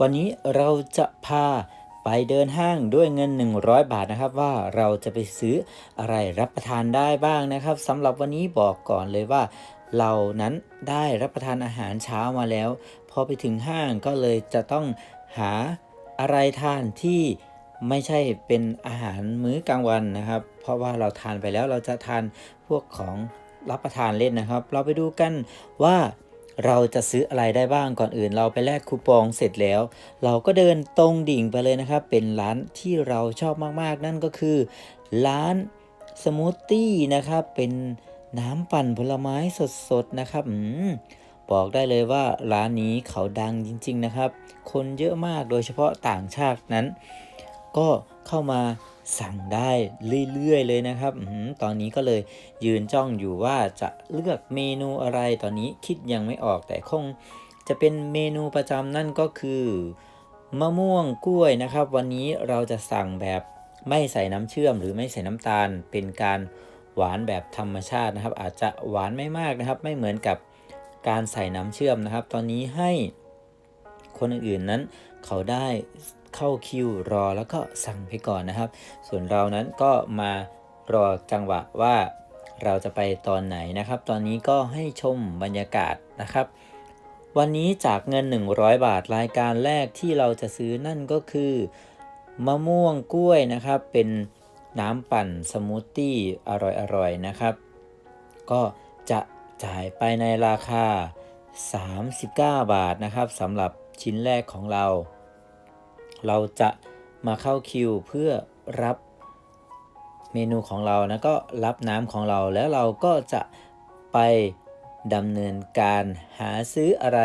วันนี้เราจะพาไปเดินห้างด้วยเงิน 100 บาทนะครับ ว่าเราจะไปซื้ออะไรรับประทานได้บ้างนะครับสำหรับวันนี้บอกก่อนเลยว่า เรานั้นได้รับประทานอาหารเช้ามาแล้ว พอไปถึงห้างก็เลยจะต้องหาอะไรทานที่ไม่ใช่เป็นอาหารมื้อกลางวันนะครับ เพราะว่าเราทานไปแล้วเราจะทานพวกของรับประทานเล่นนะครับ เราไปดูกันว่า เราจะซื้ออะไรได้บ้างก่อนอื่น เราไปแลกคูปองเสร็จแล้ว เราก็เดินตรงดิ่งไปเลยนะครับ เป็นร้านที่เราชอบมากๆ นั่นก็คือ ร้านสมูทตี้นะครับ เป็นน้ำปั่นผลไม้สดๆนะครับอมบอกได้เลยว่าร้านนี้เขาดังจริง ๆนะครับ คนเยอะมากโดยเฉพาะต่างชาตินั้น ก็ เข้ามาสั่งได้เรื่อยๆเลยนะครับตอนนี้ก็เลยยืนจ้องอยู่ว่าจะเลือกเมนูอะไรตอนนี้คิดยังไม่ออกแต่คงจะเป็นเมนูประจำนั่นก็คือ มะม่วงกล้วยนะครับ วันนี้เราจะสั่งแบบไม่ใส่น้ำเชื่อม หรือไม่ใส่น้ำตาล เป็นการหวานแบบธรรมชาตินะครับ อาจจะหวานไม่มากนะครับ ไม่เหมือนกับการใส่น้ำเชื่อมนะครับ ตอนนี้ให้ คนอื่นๆนั้น เขาได้เข้าคิวรอแล้วก็สั่งไปก่อนนะครับ ส่วนเรานั้นก็มารอจังหวะว่าเราจะไปตอนไหนนะครับ ตอนนี้ก็ให้ชมบรรยากาศนะครับ วันนี้จากเงิน 100 บาทรายการแรกที่เราจะซื้อนั่นก็คือ มะม่วงกล้วยนะครับ เป็นน้ำปั่นสมูทตี้อร่อยๆนะครับ ก็จะจ่ายไปในราคา 39 บาทนะครับสำหรับ ชิ้นแรกของเรา เราจะมาเข้าคิวเพื่อรับเมนูของเรานะก็รับน้ำของเราแล้วเราก็จะไปดำเนินการหาซื้ออะไร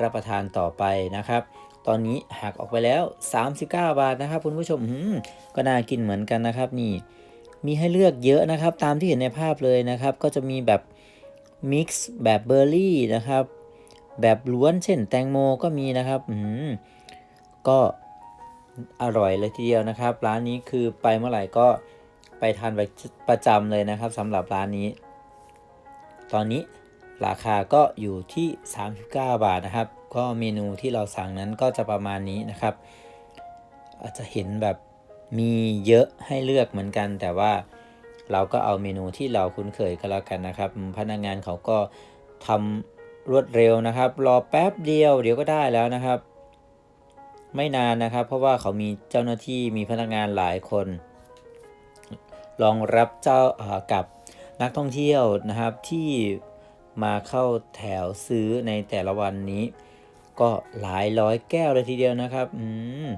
รับประทานต่อไปนะครับ ตอนนี้หักออกไปแล้ว 39 บาทนะครับคุณผู้ชมหืมก็น่ากินเหมือนกันนะครับ นี่มีให้เลือกเยอะนะครับ ตามที่เห็นในภาพเลยนะครับ ก็จะมีแบบมิกซ์แบบเบอร์รี่นะครับ แบบล้วนเช่นแตงโมก็มีนะครับอืมก็อร่อยเลยทีเดียวนะครับ ร้านนี้คือไปเมื่อไหร่ก็ไปทานประจำเลยนะครับสำหรับร้านนี้ ตอนนี้ราคาก็อยู่ที่ 39 บาทนะครับ ก็เมนูที่เราสั่งนั้นก็จะประมาณนี้นะครับ อาจจะเห็นแบบมีเยอะให้เลือกเหมือนกัน แต่ว่าเราก็เอาเมนูที่เราคุ้นเคยก็แล้วกันนะครับ พนักงานเขาก็ทำ รวดเร็วนะครับ รอแป๊บเดียวเดี๋ยวก็ได้แล้วนะครับ ไม่นานนะครับ เพราะว่าเขามีเจ้าหน้าที่มีพนักงานหลายคนรองรับเจ้ากับนักท่องเที่ยวนะครับที่มาเข้าแถวซื้อในแต่ละวันนี้ ก็หลายร้อยแก้วเลยทีเดียวนะครับอืม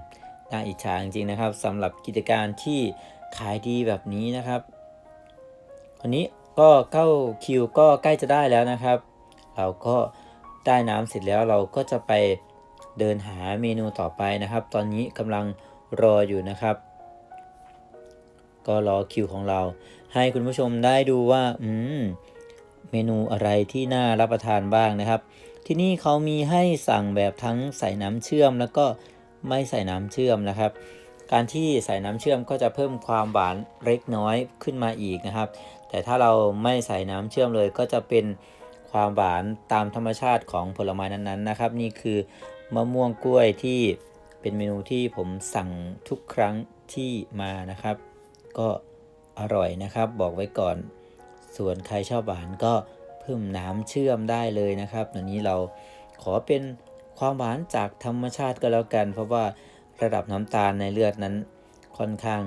น่าอิจฉาจริงๆนะครับสำหรับกิจการที่ขายดีแบบนี้นะครับวันนี้ก็เข้าคิวก็ใกล้จะได้แล้วนะครับ เราก็ได้น้ำเสร็จแล้วเราก็จะไปเดินหาเมนูต่อไปนะครับ ตอนนี้กำลังรออยู่นะครับ ก็รอคิวของเรา ให้คุณผู้ชมได้ดูว่าอืมเมนูอะไรที่น่ารับประทานบ้างนะครับ ที่นี่เขามีให้สั่งแบบทั้งใส่น้ำเชื่อม แล้วก็ไม่ใส่น้ำเชื่อมนะครับ การที่ใส่น้ำเชื่อมก็จะเพิ่มความหวานเล็กน้อยขึ้นมาอีกนะครับ แต่ถ้าเราไม่ใส่น้ำเชื่อมเลยก็จะเป็น ความหวานตามธรรมชาติของผลไม้นั้นๆนะครับ นี่คือมะม่วงกล้วยที่เป็นเมนูที่ผมสั่งทุกครั้งที่มานะครับ ก็อร่อยนะครับ บอกไว้ก่อน ส่วนใครชอบหวานก็เพิ่มน้ำเชื่อมได้เลยนะครับตอนนี้เราขอเป็นความหวานจากธรรมชาติก็แล้วกัน เพราะว่าระดับน้ำตาลในเลือดนั้นค่อนข้าง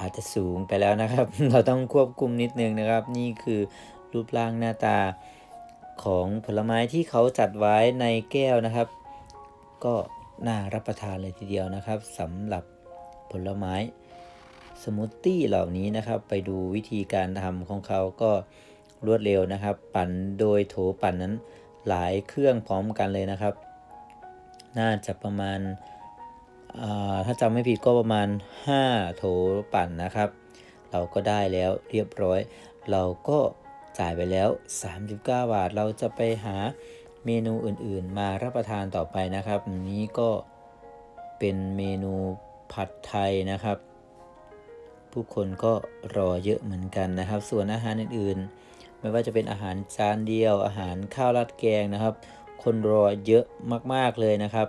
อาจจะสูงไปแล้วนะครับ เราต้องควบคุมนิดนึงนะครับ นี่คือรูปร่างหน้าตา ของผลไม้ที่เขาจัดไว้ในแก้วนะครับ ก็น่ารับประทานเลยทีเดียวนะครับสำหรับผลไม้สมูทตี้เหล่านี้นะครับ ไปดูวิธีการทำของเขาก็รวดเร็วนะครับ ปั่นโดยโถปั่นนั้นหลายเครื่องพร้อมกันเลยนะครับ น่าจะประมาณถ้าจำไม่ผิดก็ประมาณ 5 โถปั่นนะครับ เราก็ได้แล้วเรียบร้อย เราก็ จ่ายไปแล้ว 39 บาท เราจะไปหาเมนูอื่นๆ มารับประทานต่อไปนะครับ นี้ก็เป็นเมนูผัดไทยนะครับ ผู้คนก็รอเยอะเหมือนกันนะครับ ส่วนอาหารอื่นๆ ไม่ว่าจะเป็นอาหารจานเดียว อาหารข้าวราดแกงนะครับ คนรอเยอะมากๆเลยนะครับ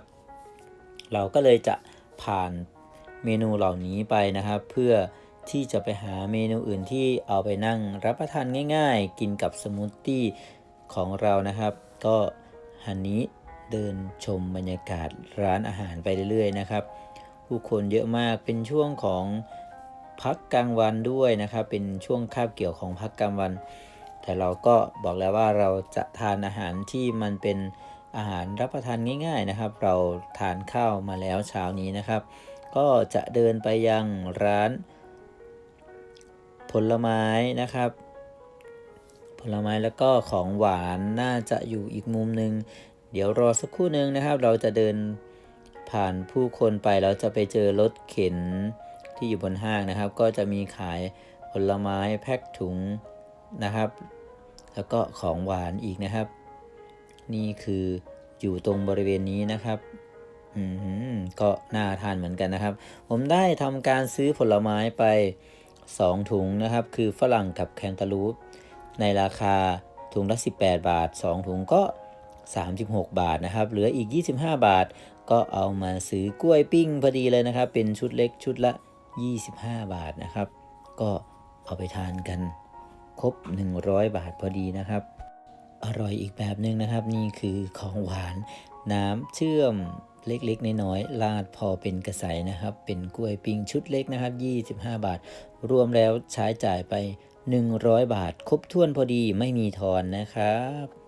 เราก็เลยจะผ่านเมนูเหล่านี้ไปนะครับ เพื่อ ที่จะไปหาเมนูอื่นที่เอาไปนั่งรับประทานง่ายๆ กินกับสมูทตี้ของเรานะครับ ก็ฮันนี้เดินชมบรรยากาศร้านอาหารไปเรื่อยๆนะครับ ผู้คนเยอะมากเป็นช่วงของพักกลางวันด้วยนะครับ เป็นช่วงคาบเกี่ยวของพักกลางวัน แต่เราก็บอกแล้วว่าเราจะทานอาหารที่มันเป็นอาหารรับประทานง่าย ๆนะครับ เราทานข้าวมาแล้วเช้านี้นะครับ ก็จะเดินไปยังร้าน ผลไม้นะครับ ผลไม้แล้วก็ของหวานน่าจะอยู่อีกมุมหนึ่งเดี๋ยวรอสักครู่หนึ่งนะครับ เราจะเดินผ่านผู้คนไปเราจะไปเจอรถเข็นที่อยู่บนห้างนะครับ ก็จะมีขายผลไม้แพ็คถุงนะครับ แล้วก็ของหวานอีกนะครับ นี่คืออยู่ตรงบริเวณนี้นะครับอืมก็น่าทานเหมือนกันนะครับ ผมได้ทำการซื้อผลไม้ไป 2 ถุงนะครับ คือฝรั่งกับแคนตาลูป ในราคาถุงละ 18 บาท 2 ถุงก็ 36 บาทนะครับ เหลืออีก 25 บาท ก็เอามาซื้อกล้วยปิ้งพอดีเลยนะครับ เป็นชุดเล็กชุดละ 25 บาทนะครับ ก็เอาไปทานกันครบ 100 บาทพอดีนะครับ อร่อยอีกแบบหนึ่งนะครับ นี่คือของหวานน้ำเชื่อม เล็กๆน้อยๆลาดพอเป็นกระใสนะครับ เป็นกล้วยปิ้งชุดเล็กนะครับ 25 บาท รวมแล้วใช้จ่ายไป 100 บาท ครบถ้วนพอดีไม่มีทอนนะครับ